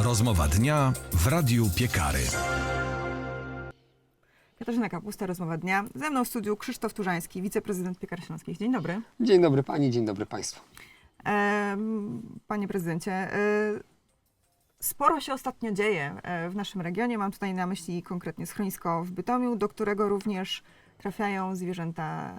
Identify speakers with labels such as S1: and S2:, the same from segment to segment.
S1: Rozmowa dnia w Radiu Piekary.
S2: Katarzyna Kapusta, rozmowa dnia. Ze mną w studiu Krzysztof Turzański, wiceprezydent Piekar Śląskich. Dzień dobry.
S3: Dzień dobry pani, dzień dobry państwu.
S2: Panie prezydencie, e, sporo się ostatnio dzieje e, w naszym regionie. Mam tutaj na myśli konkretnie schronisko w Bytomiu, do którego również trafiają zwierzęta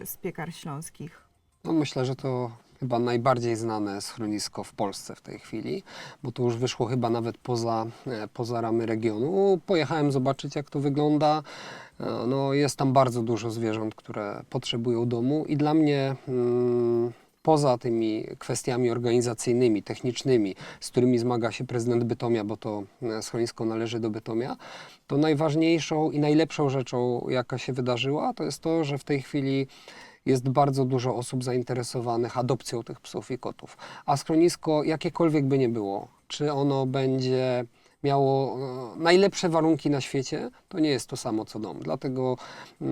S2: e, z piekar śląskich.
S3: No myślę, że to chyba najbardziej znane schronisko w Polsce w tej chwili, bo to już wyszło chyba nawet poza, e, poza ramy regionu. Pojechałem zobaczyć, jak to wygląda. E, No, jest tam bardzo dużo zwierząt, które potrzebują domu i dla mnie mm, poza tymi kwestiami organizacyjnymi, technicznymi, z którymi zmaga się prezydent Bytomia, bo to e, schronisko należy do Bytomia, to najważniejszą i najlepszą rzeczą, jaka się wydarzyła, to jest to, że w tej chwili jest bardzo dużo osób zainteresowanych adopcją tych psów i kotów. A schronisko, jakiekolwiek by nie było, czy ono będzie miało e, najlepsze warunki na świecie, to nie jest to samo co dom. Dlatego e,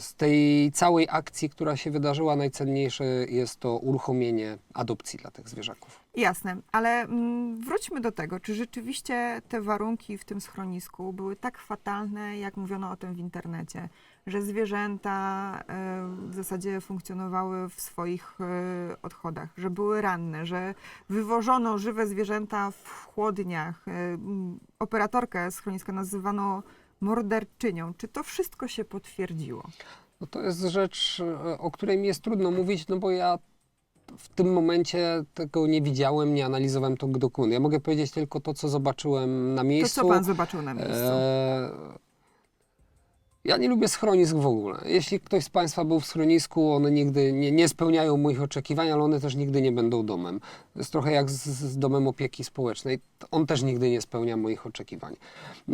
S3: z tej całej akcji, która się wydarzyła, najcenniejsze jest to uruchomienie adopcji dla tych zwierzaków.
S2: Jasne, ale mm, wróćmy do tego, czy rzeczywiście te warunki w tym schronisku były tak fatalne, jak mówiono o tym w internecie, że zwierzęta e, w zasadzie funkcjonowały w swoich e, odchodach, że były ranne, że wywożono żywe zwierzęta w chłodniach. E, Operatorkę schroniska nazywano morderczynią. Czy to wszystko się potwierdziło?
S3: No to jest rzecz, o której mi jest trudno mówić, no bo ja w tym momencie tego nie widziałem, nie analizowałem tego dokumentu. Ja mogę powiedzieć tylko to, co zobaczyłem na
S2: To
S3: miejscu.
S2: co pan zobaczył na miejscu?
S3: E, Ja nie lubię schronisk w ogóle. Jeśli ktoś z Państwa był w schronisku, one nigdy nie, nie spełniają moich oczekiwań, ale one też nigdy nie będą domem. To jest trochę jak z, z domem opieki społecznej. On też nigdy nie spełnia moich oczekiwań.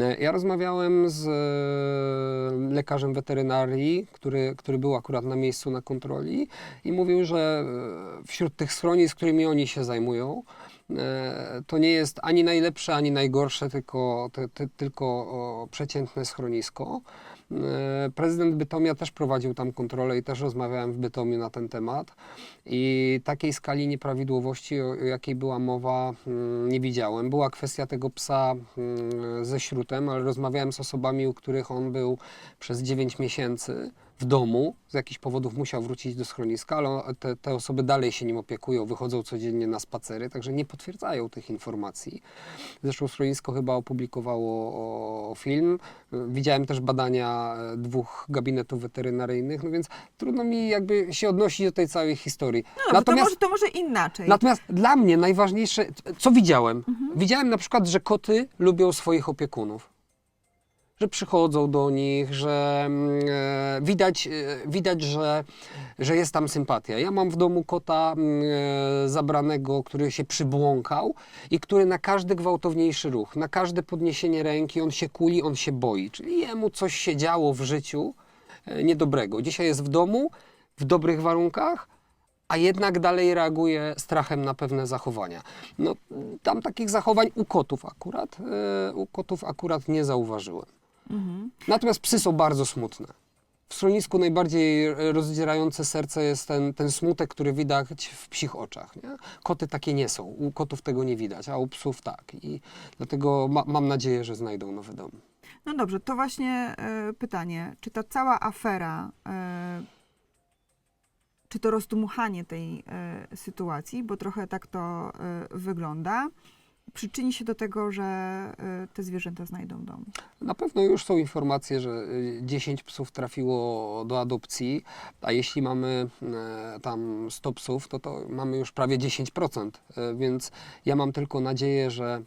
S3: E, Ja rozmawiałem z e, lekarzem weterynarii, który, który był akurat na miejscu na kontroli i mówił, że e, wśród tych schronisk, którymi oni się zajmują, to nie jest ani najlepsze, ani najgorsze, tylko, ty, ty, tylko przeciętne schronisko. E, Prezydent Bytomia też prowadził tam kontrolę i też rozmawiałem w Bytomiu na ten temat. I takiej skali nieprawidłowości, o jakiej była mowa, mm, nie widziałem. Była kwestia tego psa mm, ze śrutem, ale rozmawiałem z osobami, u których on był przez 9 miesięcy w domu. Z jakichś powodów musiał wrócić do schroniska, ale te, te osoby dalej się nim opiekują, wychodzą codziennie na spacery, także nie potwierdzają tych informacji. Zresztą schronisko chyba opublikowało film. Widziałem też badania e, dwóch gabinetów weterynaryjnych, no więc trudno mi jakby się odnosić do tej całej historii.
S2: No dobrze, to, może, to może inaczej.
S3: Natomiast dla mnie najważniejsze, co widziałem? Widziałem na przykład, że koty lubią swoich opiekunów. Że przychodzą do nich, że mm, e, widać, e, widać że, że jest tam sympatia. Ja mam w domu kota mm, e, zabranego, który się przybłąkał i który na każdy gwałtowniejszy ruch, na każde podniesienie ręki, on się kuli, on się boi. Czyli jemu coś się działo w życiu e, niedobrego. Dzisiaj jest w domu, w dobrych warunkach, a jednak dalej reaguje strachem na pewne zachowania. No, tam takich zachowań u kotów akurat, e, u kotów akurat nie zauważyłem.
S2: Mhm.
S3: Natomiast psy są bardzo smutne. W schronisku najbardziej rozdzierające serce jest ten, ten smutek, który widać w psich oczach. Nie? Koty takie nie są. U kotów tego nie widać, a u psów tak. I dlatego ma, mam nadzieję, że znajdą nowy dom.
S2: No dobrze, to właśnie e, pytanie, czy ta cała afera, e, czy to rozdmuchanie tej e, sytuacji, bo trochę tak to wygląda, przyczyni się do tego, że e, te zwierzęta znajdą dom?
S3: Na pewno już są informacje, że y, 10 psów trafiło do adopcji, a jeśli mamy e, tam 100 psów, to, to mamy już prawie 10%. E, Więc ja mam tylko nadzieję, że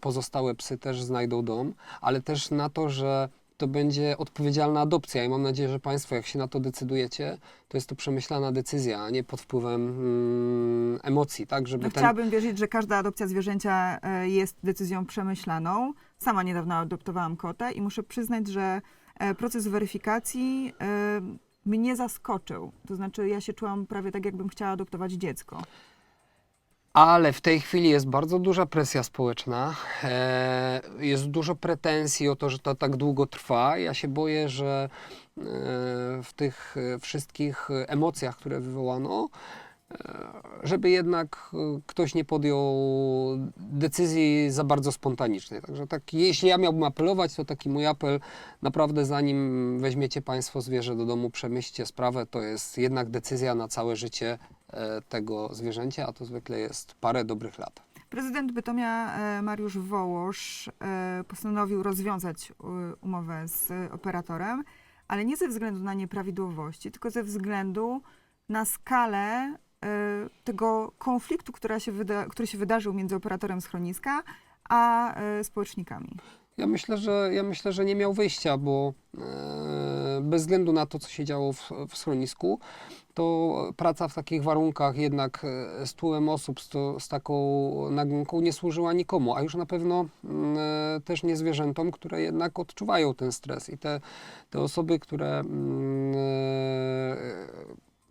S3: pozostałe psy też znajdą dom, ale też na to, że to będzie odpowiedzialna adopcja i mam nadzieję, że Państwo, jak się na to decydujecie, to jest to przemyślana decyzja, a nie pod wpływem mm, emocji, tak? Żeby
S2: No,
S3: ten,
S2: Chciałabym wierzyć, że każda adopcja zwierzęcia e, jest decyzją przemyślaną. Sama niedawno adoptowałam kota i muszę przyznać, że e, proces weryfikacji e, mnie zaskoczył. To znaczy, ja się czułam prawie tak, jakbym chciała adoptować dziecko.
S3: Ale w tej chwili jest bardzo duża presja społeczna, e, jest dużo pretensji o to, że to tak długo trwa. Ja się boję, że e, w tych e, wszystkich emocjach, które wywołano, żeby jednak ktoś nie podjął decyzji za bardzo spontanicznej. Także tak, jeśli ja miałbym apelować, to taki mój apel, naprawdę zanim weźmiecie Państwo zwierzę do domu, przemyślcie sprawę, to jest jednak decyzja na całe życie tego zwierzęcia, a to zwykle jest parę dobrych lat.
S2: Prezydent Bytomia e, Mariusz Wołosz e, postanowił rozwiązać e, umowę z e, operatorem, ale nie ze względu na nieprawidłowości, tylko ze względu na skalę e, tego konfliktu, która się który się wydarzył między operatorem schroniska a e, społecznikami.
S3: Ja myślę, że, ja myślę, że nie miał wyjścia, bo e, bez względu na to, co się działo w, w schronisku, to praca w takich warunkach jednak e, z tłułem osób, z, to, z taką nagonką nie służyła nikomu, a już na pewno e, też nie zwierzętom, które jednak odczuwają ten stres. I te, te osoby, które e,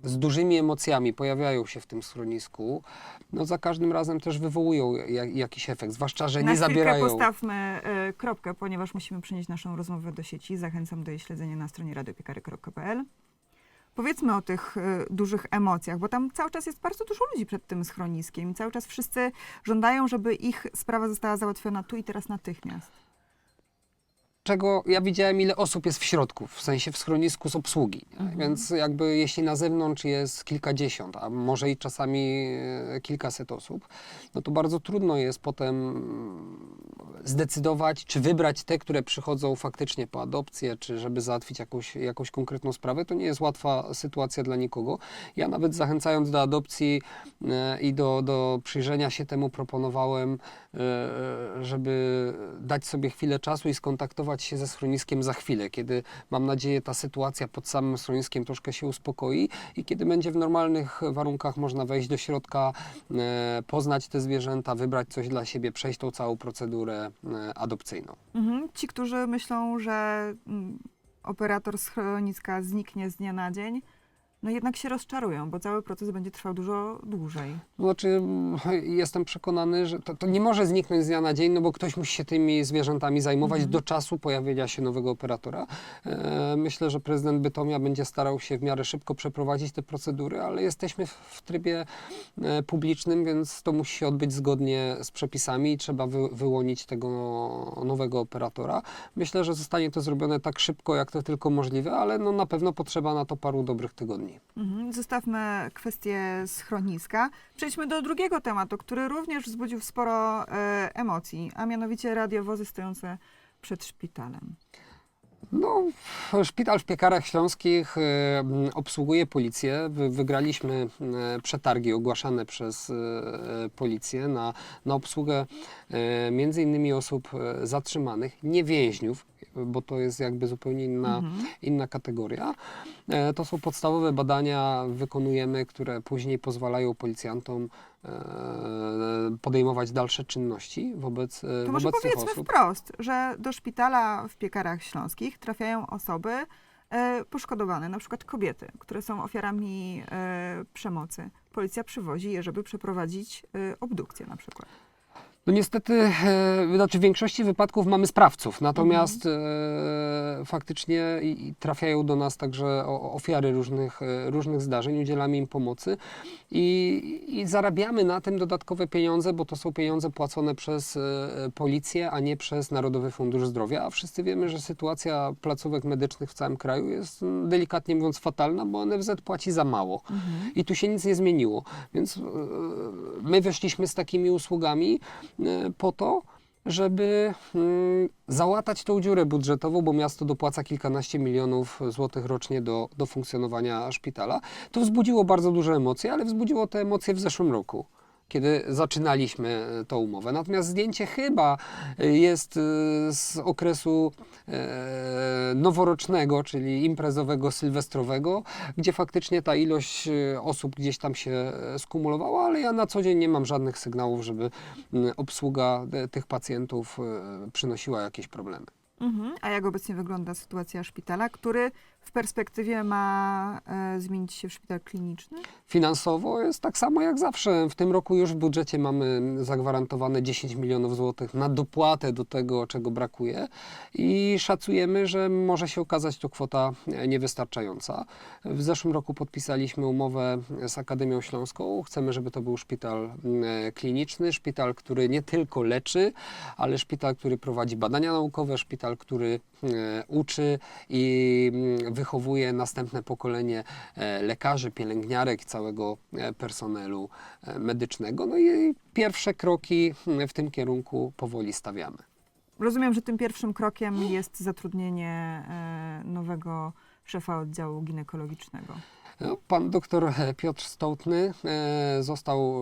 S3: z dużymi emocjami pojawiają się w tym schronisku, no za każdym razem też wywołują jak, jakiś efekt, zwłaszcza, że
S2: Na
S3: nie zabierają.
S2: postawmy kropkę, ponieważ musimy przenieść naszą rozmowę do sieci. Zachęcam do jej śledzenia na stronie radiopiekary.pl. Powiedzmy o tych e, dużych emocjach, bo tam cały czas jest bardzo dużo ludzi przed tym schroniskiem cały czas wszyscy żądają, żeby ich sprawa została załatwiona tu i teraz natychmiast.
S3: Czego ja widziałem, ile osób jest w środku, w sensie w schronisku z obsługi.
S2: Mhm.
S3: Więc jakby jeśli na zewnątrz jest kilkadziesiąt, a może i czasami e, kilkaset osób, no to bardzo trudno jest potem zdecydować, czy wybrać te, które przychodzą faktycznie po adopcję, czy żeby załatwić jakąś, jakąś konkretną sprawę. To nie jest łatwa sytuacja dla nikogo. Ja nawet zachęcając do adopcji e, i do, do przyjrzenia się temu proponowałem, e, żeby dać sobie chwilę czasu i skontaktować się ze schroniskiem za chwilę, kiedy mam nadzieję ta sytuacja pod samym schroniskiem troszkę się uspokoi i kiedy będzie w normalnych warunkach można wejść do środka, e, poznać te zwierzęta, wybrać coś dla siebie, przejść tą całą procedurę e, adopcyjną.
S2: Mhm. Ci, którzy myślą, że mm, operator schroniska zniknie z dnia na dzień, no jednak się rozczarują, bo cały proces będzie trwał dużo dłużej.
S3: Znaczy, mm, jestem przekonany, że to, to nie może zniknąć z dnia na dzień, no bo ktoś musi się tymi zwierzętami zajmować
S2: Mhm.
S3: do czasu pojawienia się nowego operatora. E, myślę, że prezydent Bytomia będzie starał się w miarę szybko przeprowadzić te procedury, ale jesteśmy w, w trybie e, publicznym, więc to musi się odbyć zgodnie z przepisami i trzeba wy, wyłonić tego nowego operatora. Myślę, że zostanie to zrobione tak szybko, jak to tylko możliwe, ale no, na pewno potrzeba na to paru dobrych tygodni.
S2: Mhm. Zostawmy kwestię schroniska. Przejdźmy do drugiego tematu, który również wzbudził sporo e, emocji, a mianowicie radiowozy stojące przed szpitalem.
S3: No, szpital w Piekarach Śląskich e, obsługuje policję. Wy, wygraliśmy e, przetargi ogłaszane przez e, policję na, na obsługę między innymi osób zatrzymanych, nie więźniów, bo to jest jakby zupełnie inna,
S2: Mhm.
S3: inna kategoria. E, To są podstawowe badania, wykonujemy, które później pozwalają policjantom e, podejmować dalsze czynności wobec, e,
S2: To może
S3: wobec tych
S2: powiedzmy
S3: osób.
S2: wprost, że do szpitala w Piekarach Śląskich trafiają osoby poszkodowane, na przykład kobiety, które są ofiarami przemocy. Policja przywozi je, żeby przeprowadzić obdukcję na przykład.
S3: No niestety, e, znaczy w większości wypadków mamy sprawców, natomiast e, faktycznie trafiają do nas także ofiary różnych, e, różnych zdarzeń, udzielamy im pomocy i, i zarabiamy na tym dodatkowe pieniądze, bo to są pieniądze płacone przez policję, a nie przez Narodowy Fundusz Zdrowia, a wszyscy wiemy, że sytuacja placówek medycznych w całym kraju jest delikatnie mówiąc fatalna, bo NFZ płaci za mało. I tu się nic nie zmieniło. Więc my weszliśmy z takimi usługami po to, żeby mm, załatać tą dziurę budżetową, bo miasto dopłaca kilkanaście milionów złotych rocznie do, do funkcjonowania szpitala. To wzbudziło bardzo duże emocje, ale wzbudziło te emocje w zeszłym roku. Kiedy zaczynaliśmy e, tą umowę. Natomiast zdjęcie chyba e, jest e, z okresu noworocznego, czyli imprezowego, sylwestrowego, gdzie faktycznie ta ilość osób gdzieś tam się skumulowała, ale ja na co dzień nie mam żadnych sygnałów, żeby obsługa tych pacjentów przynosiła jakieś problemy.
S2: Mhm. A jak obecnie wygląda sytuacja szpitala, który w perspektywie ma e, zmienić się w szpital kliniczny?
S3: Finansowo jest tak samo jak zawsze. W tym roku już w budżecie mamy zagwarantowane 10 milionów złotych na dopłatę do tego, czego brakuje i szacujemy, że może się okazać to kwota e, niewystarczająca. W zeszłym roku podpisaliśmy umowę z Akademią Śląską. Chcemy, żeby to był szpital e, kliniczny, szpital, który nie tylko leczy, ale szpital, który prowadzi badania naukowe, szpital, który e, uczy i mm, wychowuje następne pokolenie e, lekarzy, pielęgniarek całego e, personelu e, medycznego. No i pierwsze kroki mm, w tym kierunku powoli stawiamy.
S2: Rozumiem, że tym pierwszym krokiem jest zatrudnienie nowego szefa oddziału ginekologicznego.
S3: Pan doktor Piotr Stołtny e, został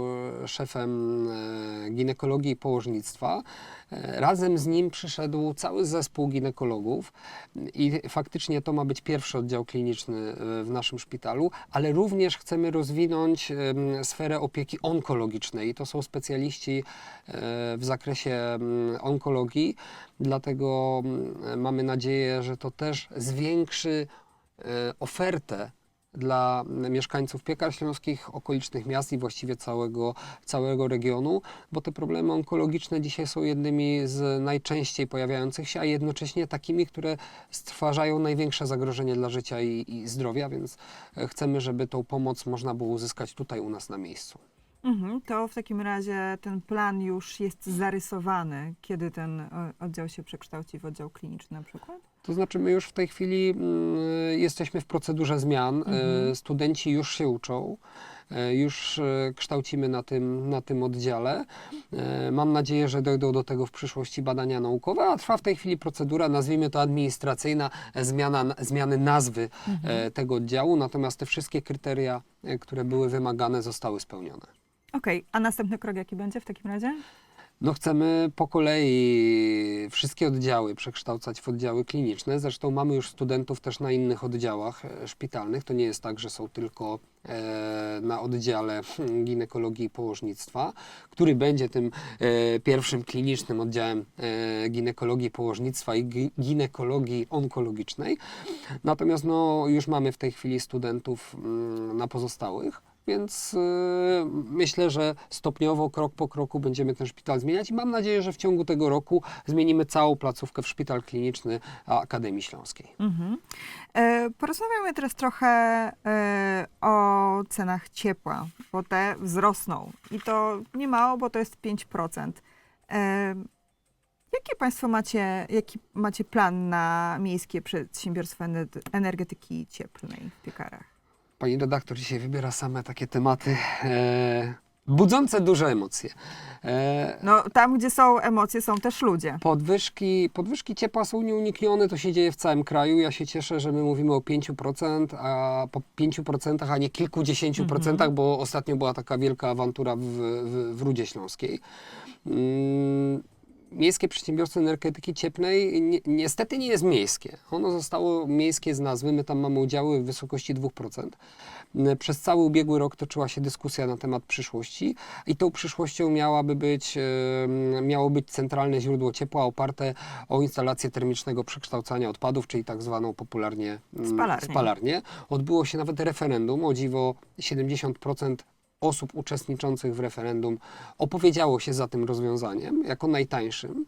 S3: e, szefem e, ginekologii i położnictwa. Razem z nim przyszedł cały zespół ginekologów i faktycznie to ma być pierwszy oddział kliniczny w naszym szpitalu, ale również chcemy rozwinąć sferę opieki onkologicznej. I To są specjaliści w zakresie onkologii, dlatego mamy nadzieję, że to też zwiększy ofertę dla mieszkańców Piekar Śląskich, okolicznych miast i właściwie całego, całego regionu, bo te problemy onkologiczne dzisiaj są jednymi z najczęściej pojawiających się, a jednocześnie takimi, które stwarzają największe zagrożenie dla życia i, i zdrowia, więc e, chcemy, żeby tą pomoc można było uzyskać tutaj u nas na miejscu.
S2: Mhm, to w takim razie ten plan już jest zarysowany, kiedy ten e, oddział się przekształci w oddział kliniczny na przykład?
S3: To znaczy, my już w tej chwili mm, jesteśmy w procedurze zmian.
S2: Mhm.
S3: E, Studenci już się uczą, e, już e, kształcimy na tym, na tym oddziale. Mam nadzieję, że dojdą do tego w przyszłości badania naukowe, a trwa w tej chwili procedura, nazwijmy to administracyjna, zmiana, zmiany nazwy e, tego oddziału, natomiast te wszystkie kryteria, które były wymagane, zostały spełnione.
S2: Okej, a następny krok jaki będzie w takim razie?
S3: No chcemy po kolei wszystkie oddziały przekształcać w oddziały kliniczne. Zresztą mamy już studentów też na innych oddziałach e, szpitalnych. To nie jest tak, że są tylko e, na oddziale hmm, ginekologii i położnictwa, który będzie tym e, pierwszym klinicznym oddziałem ginekologii, położnictwa i gi- ginekologii onkologicznej. Natomiast no, już mamy w tej chwili studentów mm, na pozostałych. Więc y, myślę, że stopniowo, krok po kroku będziemy ten szpital zmieniać i mam nadzieję, że w ciągu tego roku zmienimy całą placówkę w szpital kliniczny Akademii Śląskiej.
S2: Mhm. E, porozmawiamy teraz trochę e, o cenach ciepła, bo te wzrosną i to nie mało, bo to jest 5%. E, Jakie Państwo macie, jaki macie plan na miejskie przedsiębiorstwo ener- energetyki cieplnej w Piekarach?
S3: Pani redaktor dzisiaj wybiera same takie tematy e, budzące duże emocje. E,
S2: No, tam, gdzie są emocje, są też ludzie.
S3: Podwyżki, podwyżki ciepła są nieuniknione, to się dzieje w całym kraju. Ja się cieszę, że my mówimy o 5%, a po 5%, a nie kilkudziesięciu procentach, bo ostatnio była taka wielka awantura w, w, w Rudzie Śląskiej. Mm, Miejskie przedsiębiorstwo energetyki cieplnej ni niestety nie jest miejskie. Ono zostało miejskie z nazwy. My tam mamy udziały w wysokości 2%. Mm, Przez cały ubiegły rok toczyła się dyskusja na temat przyszłości i tą przyszłością miałaby być, em, miało być centralne źródło ciepła oparte o instalację termicznego przekształcania odpadów, czyli tak zwaną popularnie mm,
S2: Spalarnię.
S3: spalarnię. Odbyło się nawet referendum. O dziwo 70% osób uczestniczących w referendum opowiedziało się za tym rozwiązaniem jako najtańszym.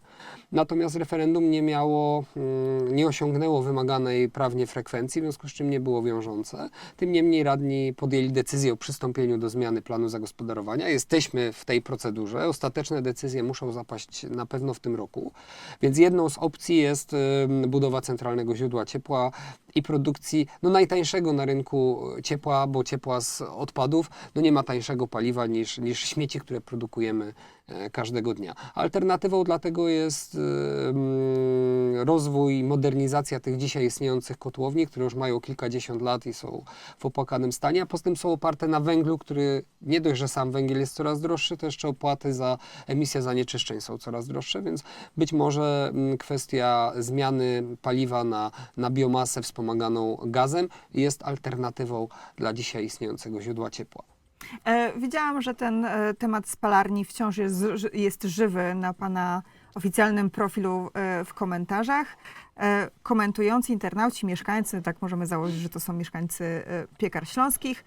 S3: Natomiast referendum nie miało, mm, nie osiągnęło wymaganej prawnie frekwencji, w związku z czym nie było wiążące. Tym niemniej radni podjęli decyzję o przystąpieniu do zmiany planu zagospodarowania. Jesteśmy w tej procedurze. Ostateczne decyzje muszą zapaść na pewno w tym roku. Więc jedną z opcji jest budowa centralnego źródła ciepła i produkcji no, najtańszego na rynku ciepła, bo ciepła z odpadów no, nie ma tańszego paliwa niż, niż śmieci, które produkujemy e, każdego dnia. Alternatywą dla tego jest ym, rozwój, modernizacja tych dzisiaj istniejących kotłowni, które już mają kilkadziesiąt lat i są w opłakanym stanie, a poza tym są oparte na węglu, który nie dość, że sam węgiel jest coraz droższy, to jeszcze opłaty za emisję zanieczyszczeń są coraz droższe, więc być może mm, kwestia zmiany paliwa na, na biomasę wspomaganą gazem jest alternatywą dla dzisiaj istniejącego źródła ciepła.
S2: E, widziałam, że ten e, temat spalarni wciąż jest, jest żywy na Pana oficjalnym profilu e, w komentarzach. Komentujący internauci, mieszkańcy, tak możemy założyć, że to są mieszkańcy piekar śląskich,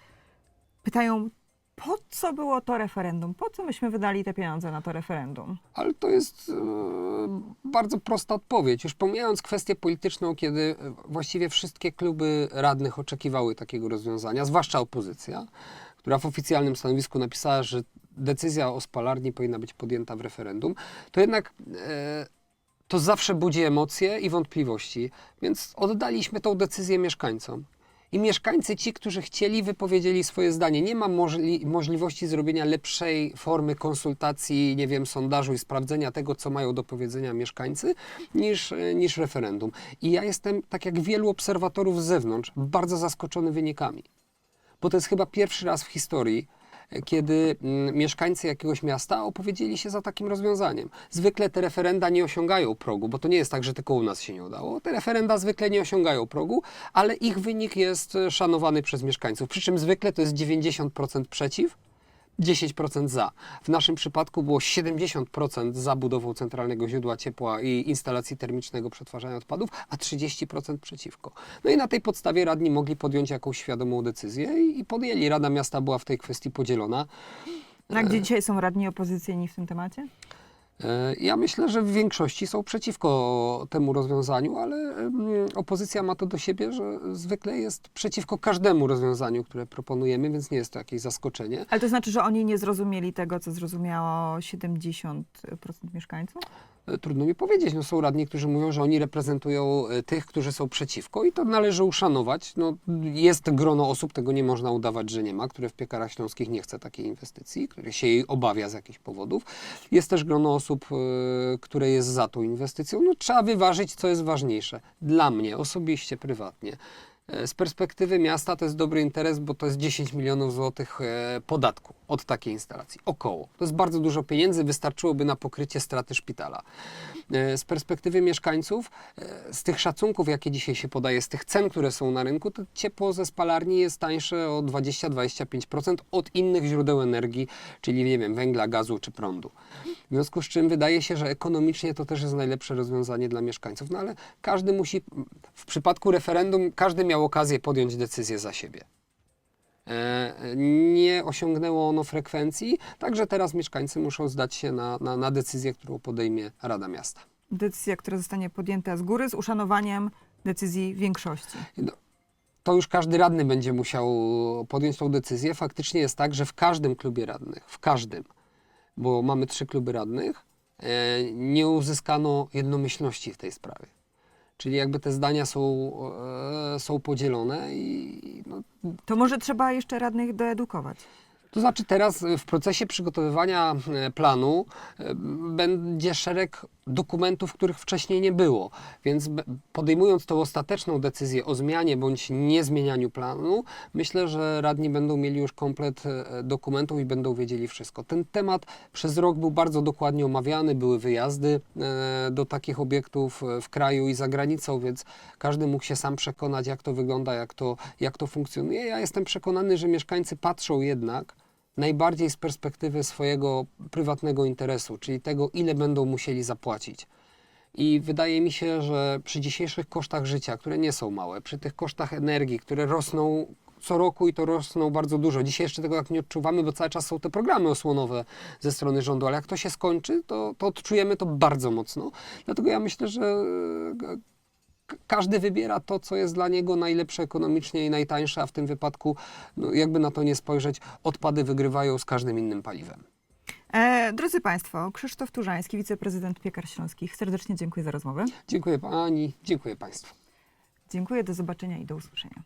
S2: pytają, po co było to referendum? Po co myśmy wydali te pieniądze na to referendum?
S3: Ale to jest e, bardzo prosta odpowiedź. Już pomijając kwestię polityczną, kiedy właściwie wszystkie kluby radnych oczekiwały takiego rozwiązania, zwłaszcza opozycja, która w oficjalnym stanowisku napisała, że decyzja o spalarni powinna być podjęta w referendum, to jednak e, to zawsze budzi emocje i wątpliwości, więc oddaliśmy tą decyzję mieszkańcom. I mieszkańcy, ci, którzy chcieli, wypowiedzieli swoje zdanie. Nie ma możli- możliwości zrobienia lepszej formy konsultacji, nie wiem, sondażu i sprawdzenia tego, co mają do powiedzenia mieszkańcy, niż, e, niż referendum. I ja jestem, tak jak wielu obserwatorów z zewnątrz, bardzo zaskoczony wynikami. Bo to jest chyba pierwszy raz w historii, kiedy mm, mieszkańcy jakiegoś miasta opowiedzieli się za takim rozwiązaniem. Zwykle te referenda nie osiągają progu, bo to nie jest tak, że tylko u nas się nie udało. Te referenda zwykle nie osiągają progu, ale ich wynik jest szanowany przez mieszkańców. Przy czym zwykle to jest 90% przeciw, 10% za. W naszym przypadku było 70% za budową centralnego źródła ciepła i instalacji termicznego przetwarzania odpadów, a 30% przeciwko. No i na tej podstawie radni mogli podjąć jakąś świadomą decyzję i, podjęli. Rada Miasta była w tej kwestii podzielona.
S2: A gdzie dzisiaj są radni opozycyjni w tym temacie?
S3: E, Ja myślę, że w większości są przeciwko temu rozwiązaniu, ale opozycja ma to do siebie, że zwykle jest przeciwko każdemu rozwiązaniu, które proponujemy, więc nie jest to jakieś zaskoczenie.
S2: Ale to znaczy, że oni nie zrozumieli tego, co zrozumiało 70% mieszkańców?
S3: Trudno mi powiedzieć. No, są radni, którzy mówią, że oni reprezentują e, tych, którzy są przeciwko i to należy uszanować. No, jest grono osób, tego nie można udawać, że nie ma, które w piekarach śląskich nie chce takiej inwestycji, które się jej obawia z jakichś powodów. Jest też grono osób, e, które jest za tą inwestycją. No, trzeba wyważyć, co jest ważniejsze. Dla mnie, osobiście, prywatnie. Z perspektywy miasta to jest dobry interes, bo to jest 10 milionów złotych e, podatku od takiej instalacji. Około. To jest bardzo dużo pieniędzy, wystarczyłoby na pokrycie straty szpitala. E, Z perspektywy mieszkańców, e, z tych szacunków, jakie dzisiaj się podaje, z tych cen, które są na rynku, to ciepło ze spalarni jest tańsze o 20-25% od innych źródeł energii, czyli nie wiem, węgla, gazu czy prądu. W związku z czym wydaje się, że ekonomicznie to też jest najlepsze rozwiązanie dla mieszkańców, no ale każdy musi, w przypadku referendum, każdy miał okazję podjąć decyzję za siebie. E, Nie osiągnęło ono frekwencji, także teraz mieszkańcy muszą zdać się na, na, na decyzję, którą podejmie Rada Miasta.
S2: Decyzja, która zostanie podjęta z góry z uszanowaniem decyzji większości.
S3: No, to już każdy radny będzie musiał podjąć tą decyzję. Faktycznie jest tak, że w każdym klubie radnych, w każdym, bo mamy trzy kluby radnych, e, nie uzyskano jednomyślności w tej sprawie. Czyli jakby te zdania są, e, są podzielone i no,
S2: To może trzeba jeszcze radnych doedukować.
S3: To znaczy teraz w procesie przygotowywania e, planu e, będzie szereg dokumentów, których wcześniej nie było. Więc podejmując tą ostateczną decyzję o zmianie bądź niezmienianiu planu, myślę, że radni będą mieli już komplet e, dokumentów i będą wiedzieli wszystko. Ten temat przez rok był bardzo dokładnie omawiany, były wyjazdy e, do takich obiektów e, w kraju i za granicą, więc każdy mógł się sam przekonać, jak to wygląda, jak to, jak to funkcjonuje. Ja jestem przekonany, że mieszkańcy patrzą jednak najbardziej z perspektywy swojego prywatnego interesu, czyli tego, ile będą musieli zapłacić. I wydaje mi się, że przy dzisiejszych kosztach życia, które nie są małe, przy tych kosztach energii, które rosną co roku i to rosną bardzo dużo. Dzisiaj jeszcze tego tak nie odczuwamy, bo cały czas są te programy osłonowe ze strony rządu, ale jak to się skończy, to, to odczujemy to bardzo mocno. Dlatego ja myślę, że każdy wybiera to, co jest dla niego najlepsze ekonomicznie i najtańsze, a w tym wypadku, no, jakby na to nie spojrzeć, odpady wygrywają z każdym innym paliwem.
S2: E, drodzy Państwo, Krzysztof Turzański, wiceprezydent Piekar Śląskich. Serdecznie dziękuję za rozmowę.
S3: Dziękuję Pani, dziękuję Państwu.
S2: Dziękuję, do zobaczenia i do usłyszenia.